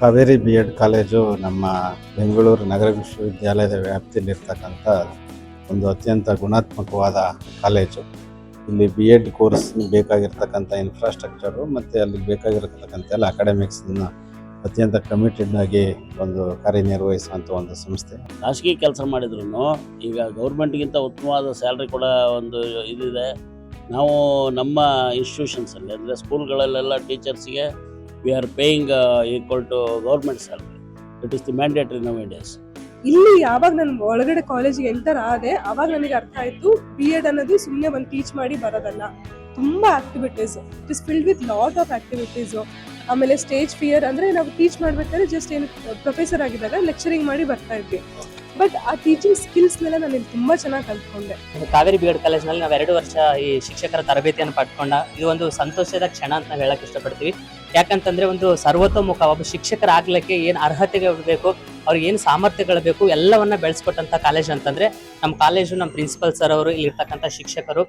Kaveri B Ed college ನಮ್ಮ ಬೆಂಗಳೂರು ನಗರ ವಿಶ್ವವಿದ್ಯಾಲಯದ ವ್ಯಾಪ್ತಿಯಲ್ಲಿರ್ತಕ್ಕಂಥ ಒಂದು ಅತ್ಯಂತ ಗುಣಾತ್ಮಕವಾದ ಕಾಲೇಜು ಇಲ್ಲಿ ಬಿ ಎಡ್ ಕೋರ್ಸ್ ಬೇಕಾಗಿರ್ತಕ್ಕಂಥ ಇನ್ಫ್ರಾಸ್ಟ್ರಕ್ಚರು ಮತ್ತು ಅಲ್ಲಿ ಬೇಕಾಗಿರ್ತಕ್ಕಂಥ ಎಲ್ಲ ಅಕಾಡೆಮಿಕ್ಸನ್ನು ಅತ್ಯಂತ ಕಮಿಟೆಡ್ ಆಗಿ ಒಂದು ಕಾರ್ಯನಿರ್ವಹಿಸುವಂಥ ಒಂದು ಸಂಸ್ಥೆ. ಖಾಸಗಿ ಕೆಲಸ ಮಾಡಿದ್ರು ಈಗ ಗೌರ್ಮೆಂಟ್ಗಿಂತ ಉತ್ತಮವಾದ ಸ್ಯಾಲ್ರಿ ಕೂಡ ಒಂದು ಇದಿದೆ. ನಾವು ನಮ್ಮ ಇನ್ಸ್ಟಿಟ್ಯೂಷನ್ಸಲ್ಲಿ ಅಂದರೆ ಸ್ಕೂಲ್ಗಳಲ್ಲೆಲ್ಲ ಟೀಚರ್ಸ್ಗೆ we are paying equal to government salary it is the mandatory now India's ಇಲ್ಲಿ ಯಾವಾಗ ನಾನು ಒಳಗಡೆ ಕಾಲೇಜಿಗೆ ಎಂಟರ್ ಆದೆ, ಅವಾಗ ನನಗೆ ಅರ್ಥ ಆಯಿತು ಬಿ ಎಡ್ ಅನ್ನೋದು ಸುಮ್ಮನೆ ಒಂದು ಟೀಚ್ ಮಾಡಿ ಬರೋದಲ್ಲ. ತುಂಬ activities it is filled with lot of activities ಆಮೇಲೆ ಸ್ಟೇಜ್ ಫಿಯರ್ ಅಂದರೆ ನಾವು ಟೀಚ್ ಮಾಡಬೇಕಾದ್ರೆ ಜಸ್ಟ್ ಏನು ಪ್ರೊಫೆಸರ್ ಆಗಿದ್ದಾಗ ಲೆಕ್ಚರಿಂಗ್ ಮಾಡಿ ಬರ್ತಾ ಇದ್ವಿ. ಬಟ್ ಆ ಟೀಚಿಂಗ್ ಸ್ಕಿಲ್ಸ್ನೆಲ್ಲ ನಾನು ಇಲ್ಲಿ ತುಂಬಾ ಚೆನ್ನಾಗಿ ಕಲ್ತ್ಕೊಂಡೆ. ಕಾವೇರಿ ಬಿ ಎಡ್ ಕಾಲೇಜ್ನಲ್ಲಿ ನಾವು ಎರಡು ವರ್ಷ ಈ ಶಿಕ್ಷಕರ ತರಬೇತಿಯನ್ನು ಪಡ್ಕೊಂಡ, ಇದು ಒಂದು ಸಂತೋಷದ ಕ್ಷಣ ಅಂತ ನಾವು ಹೇಳಕ್ ಇಷ್ಟಪಡ್ತೀವಿ. ಯಾಕಂತಂದ್ರೆ ಒಂದು ಸರ್ವತೋಮುಖ ಒಬ್ಬ ಶಿಕ್ಷಕರಾಗ್ಲಿಕ್ಕೆ ಏನು ಅರ್ಹತೆಗಳು ಬೇಕು ಅವ್ರಿಗೆ ಏನು ಸಾಮರ್ಥ್ಯಗಳು ಬೇಕು, ಎಲ್ಲವನ್ನ ಬೆಳೆಸ್ಕೊಟ್ಟಂತ ಕಾಲೇಜ್ ಅಂತಂದ್ರೆ ನಮ್ಮ ಕಾಲೇಜು ನಮ್ಮ ಪ್ರಿನ್ಸಿಪಲ್ ಸರ್ ಅವರು ಇಲ್ಲಿರ್ತಕ್ಕಂಥ ಶಿಕ್ಷಕರು.